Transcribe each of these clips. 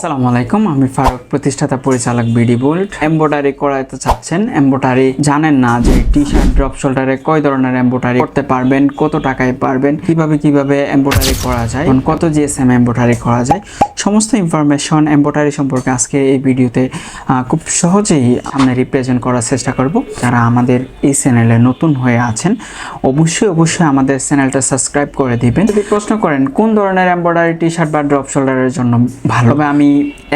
আসসালামু আলাইকুম, আমি ফারুক, প্রতিষ্ঠাতা পরিচালক বিডি বোল্ট। এমব্রয়ডারি করাতে চাচ্ছেন। এমব্রয়ডারি জানেন না যে টি শার্ট ড্রপ শোল্ডারে কয় ধরনের এমব্রয়ডারি করতে পারবেন, কত টাকায় পারবেন, কীভাবে কীভাবে এমব্রয়ডারি করা যায় কত জিএসএম এমব্রয়ডারি করা যায়। সমস্ত ইনফরমেশন এমব্রয়ডারি সম্পর্কে আজকে এই ভিডিওতে খুব সহজেই আমরা রিপ্রেজেন্ট করার চেষ্টা করব। যারা আমাদের এই চ্যানেলে নতুন হয়ে আছেন, অবশ্যই অবশ্যই আমাদের চ্যানেলটা সাবস্ক্রাইব করে দিবেন। যদি প্রশ্ন করেন, কোন ধরনের এমব্রয়ডারি টি শার্ট বা ড্রপ শোল্ডারের জন্য ভালো? আমি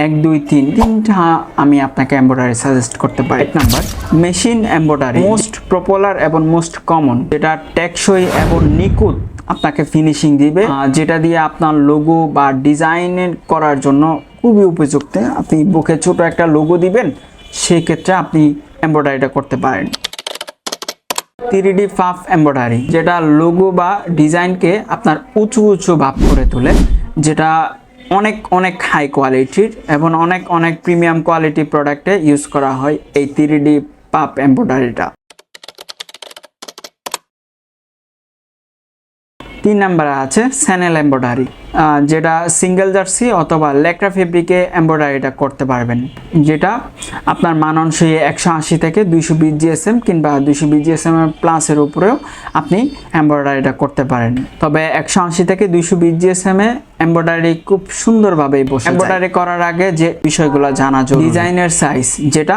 এক, দুই, তিন, তিনটা আমি আপনাকে এমব্রয়ডারি সাজেস্ট করতে পারি। এক number machine embroidery most popular এবং মোস্ট কমন যেটা টেকসই এবং নিখুঁত আপনাকে ফিনিশিং দিবে যেটা দিয়ে আপনার লোগো বা ডিজাইন করার জন্য খুবই উপযুক্ত। আপনি বুকে ছোট একটা লোগো দিবেন সেই ক্ষেত্রে আপনি এমব্রয়ডারিটা করতে পারেন। থ্রি ফাফ এমব্রয়ডারি যেটা লোগো বা ডিজাইনকে আপনার উঁচু উঁচু ভাব করে তোলে, যেটা অনেক অনেক হাই কোয়ালিটির এবং অনেক অনেক প্রিমিয়াম কোয়ালিটি প্রোডাক্টে ইউজ করা হয় এই থ্রি ডি পাপ এমব্রয়ডারিটা তিন নাম্বারে আছে স্যানেল এমব্রয়ডারি যেটা সিঙ্গেল জার্সি অথবা লেকরা ফেব্রিকে এমব্রয়ডারিটা করতে পারবেন। যেটা আপনার মানানসই একশো আশি থেকে দুইশো বিশ জিএসএম কিংবা দুইশো বিশ জিএসএম প্লাসের উপরেও আপনি এমব্রয়ডারিটা করতে পারেন। তবে একশো আশি থেকে দুইশো বিশ জিএসএম এ এমব্রয়ডারি খুব সুন্দরভাবেই বসে এমব্রয়ডারি করার আগে যে বিষয়গুলো জানা জরুরি। ডিজাইনের সাইজ যেটা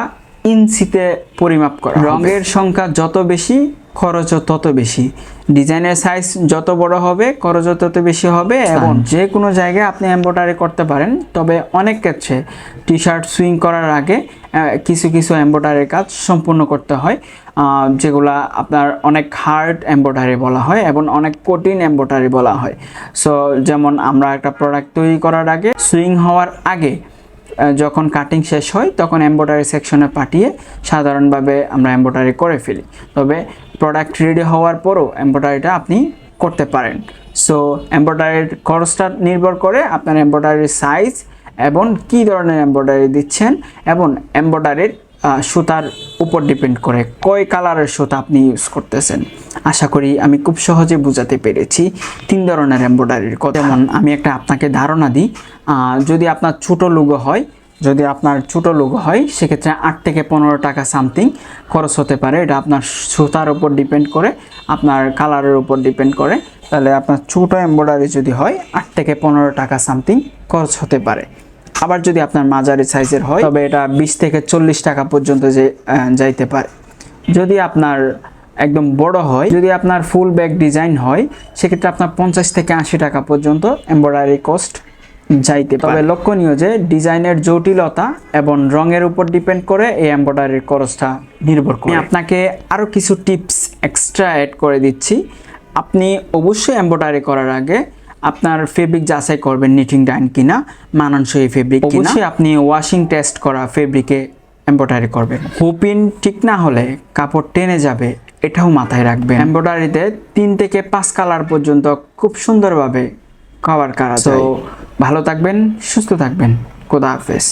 ইঞ্চিতে পরিমাপ করা। রঙের সংখ্যা যত বেশি খরচও তত বেশি। ডিজাইনের সাইজ যত বড় হবে খরচও তত বেশি হবে এবং যে কোনো জায়গায় আপনি এমব্রয়ডারি করতে পারেন। তবে অনেক ক্ষেত্রে টি শার্ট সুইং করার আগে কিছু কিছু এমব্রয়ডারির কাজ সম্পূর্ণ করতে হয় যেগুলা আপনার অনেক হার্ড এমব্রয়ডারি বলা হয় এবং অনেক কঠিন এমব্রয়ডারি বলা হয়। সো যেমন আমরা একটা প্রোডাক্ট তৈরি করার আগে সুইং হওয়ার আগে যখন কাটিং শেষ হয়, তখন এমব্রয়ডারি সেকশনে পাঠিয়ে সাধারণভাবে আমরা এম্ব্রয়ডারি করে ফেলি। তবে প্রোডাক্ট রেডি হওয়ার পরও এম্ব্রয়ডারিটা আপনি করতে পারেন। সো এম্ব্রয়ডারির খরচটা নির্ভর করে আপনার এম্ব্রয়ডারির সাইজ এবং কী ধরনের এম্ব্রয়ডারি দিচ্ছেন এবং এমব্রয়ডারির সুতার উপর ডিপেন্ড করে কয় কালারের সুতা আপনি ইউজ করতেছেন। আশা করি আমি খুব সহজে বোঝাতে পেরেছি তিন ধরনের এমব্রয়ডারির কথা। যেমন আমি একটা আপনাকে ধারণা দিই যদি আপনার ছোট লোগো হয়, যদি আপনার ছোট লোগো হয়, সেক্ষেত্রে আট থেকে পনেরো টাকা সামথিং খরচ হতে পারে। এটা আপনার সুতার উপর ডিপেন্ড করে, আপনার কালারের উপর ডিপেন্ড করে। তাহলে আপনার ছোটো এমব্রয়ডারি যদি হয়, আট থেকে পনেরো টাকা সামথিং খরচ হতে পারে। আবার যদি আপনার মাঝারি সাইজের হয়, তবে এটা বিশ থেকে চল্লিশ টাকা পর্যন্ত যে যাইতে পারে। যদি আপনার একদম বড় হয়, যদি আপনার ফুল ব্যাগ ডিজাইন হয়, সেক্ষেত্রে আপনার পঞ্চাশ থেকে আশি টাকা পর্যন্ত এমব্রয়ডারি কস্ট যাইতে পারে। তবে লক্ষণীয় যে, ডিজাইনের জটিলতা এবং রঙের উপর ডিপেন্ড করে এই এমব্রয়ডারির খরচটা নির্ভর করে। আপনাকে আরও কিছু টিপস এক্সট্রা অ্যাড করে দিচ্ছি। আপনি অবশ্যই এমব্রয়ডারি করার আগে আপনার ফেব্রিক যাচাই করবেন নিটিং ডাইন কিনা মানানসই ফেব্রিক অবশ্যই। আপনি ওয়াশিং টেস্ট করা ফেব্রিকে এমব্রয়ডারি করবেন। হুপিন ঠিক না হলে কাপড় টেনে যাবে এটাও মাথায় রাখবেন। এম্ব্রয়ডারিতে তিন থেকে পাঁচ কালার পর্যন্ত খুব সুন্দরভাবে কভার করা তো ভালো থাকবেন সুস্থ থাকবেন। খোদা হাফেজ।